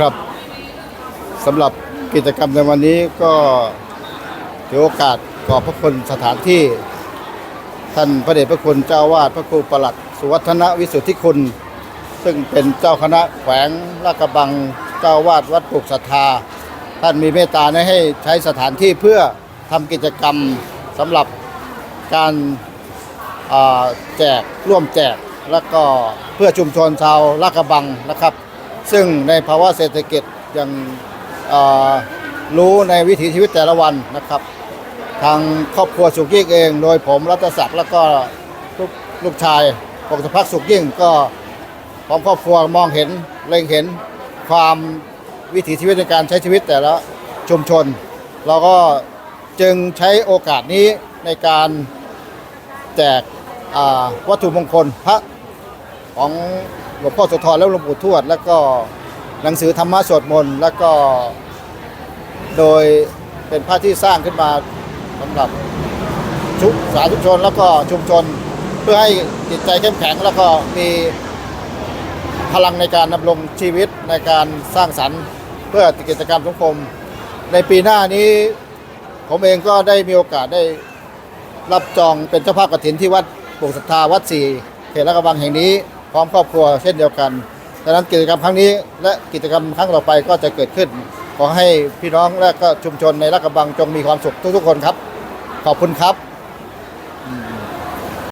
ครับสำหรับกิจกรรมในวันนี้ก็ถือโอกาสขอบพระคุณสถานที่ ท่านพระเดชพระคุณเจ้าวาดพระครูประหลัด สุวัฒนวิสุทธิคุณ ซึ่งเป็นเจ้าคณะแขวงลาดกระบังเจ้าวาดวัดปลูกศรัทธา ท่านมีเมตตาให้ใช้สถานที่เพื่อทำกิจกรรมสำหรับการแจกร่วมแจก แล้วก็เพื่อชุมชนชาวลาดกระบังนะครับ ซึ่งในภาวะเศรษฐกิจยังรู้ในวิถีชีวิตแต่ละวันนะครับ ทางครอบครัวสุขยิ่งเอง โดยผมรัตศักดิ์แล้วก็ลูกลูกชายพงศพักสุขยิ่งก็พร้อมครอบครัวมองเห็นเล็งเห็นความวิถีชีวิตในการใช้ชีวิตแต่ละชุมชน เราก็จึงใช้โอกาสนี้ในการแจกวัตถุมงคลพระ ของหลวงพ่อโสธรและหลวงปู่ทวด แล้วก็หนังสือธรรมะสวดมนต์แล้วก็โดยเป็นพระที่สร้างขึ้นมาสำหรับชุสาธุชนแล้วก็ชุมชน เพื่อให้จิตใจเข้มแข็งแล้วก็มีพลังในการดำรงชีวิตในการสร้างสรรค์ เพื่อกิจกรรมสังคม ในปีหน้านี้ผมเองก็ได้มีโอกาสได้รับจองเป็นเจ้าภาพกฐินที่วัดปลูกศรัทธาวัดสี่เขตลาดกระบังแห่งนี้ พร้อมครอบครัวเช่นเดียวกันดังนั้นกิจกรรมครั้งนี้ และกิจกรรมครั้งต่อไปก็จะเกิดขึ้น ขอให้พี่น้องและก็ชุมชนในรักกระบังจงมีความสุขทุกๆคนครับ ขอบคุณครับ